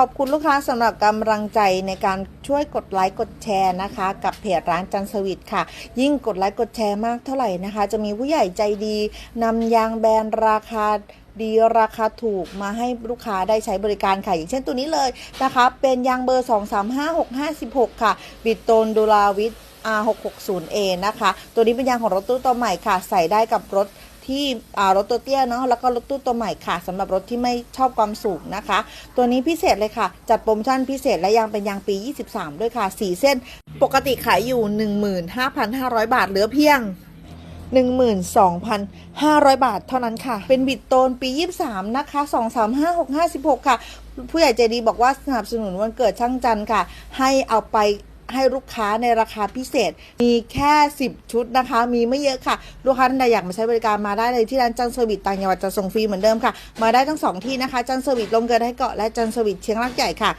ขอบคุณลูกค้าสำหรับกำลังใจในการช่วยกดไลค์กดแชร์นะคะ กับเพจร้านจันสวิตค่ะ ยิ่งกดไลค์กดแชร์มากเท่าไหร่นะคะ จะมีผู้ใหญ่ใจดีนำยางแบรนด์ราคาดีราคาถูกมาให้ลูกค้าได้ใช้บริการค่ะ อย่างเช่นตัวนี้เลยนะคะ เป็นยางเบอร์ 235656 ค่ะ บิดโตนดูลาวิท R660A นะคะ ตัวนี้เป็นยางของรถตู้ตัวใหม่ค่ะ ใส่ได้กับรถ ที่รถตัวเตี้ยเนาะแล้วก็รถตู้ตัวใหม่ค่ะสำหรับรถที่ไม่ชอบความสูงนะคะ ตัวนี้พิเศษเลยค่ะ จัดโปรโมชั่นพิเศษและยางเป็นยางปี 23 ด้วยค่ะ 4 เส้น ปกติขายอยู่ 15,500 บาทเหลือเพียง12,500 บาทเท่านั้นค่ะ เป็นบิดโตนปี 23 นะคะ 235656 ค่ะ ผู้ใหญ่ใจดีบอกว่าสนับสนุนวันเกิดช่างจันค่ะ ให้เอาไป ให้ลูกค้าในราคาพิเศษ มีแค่ 10 ชุดนะคะ มีไม่เยอะค่ะ ลูกค้าท่านใดอยากมาใช้บริการมาได้เลยที่ร้านจันทร์เซอร์วิสต่างจังหวัดจะส่งฟรีเหมือนเดิมค่ะ มาได้ทั้งสองที่นะคะ จันทร์เซอร์วิสลมเกินให้เกาะและจันทร์เซอร์วิสเชียงรากใหญ่ค่ะ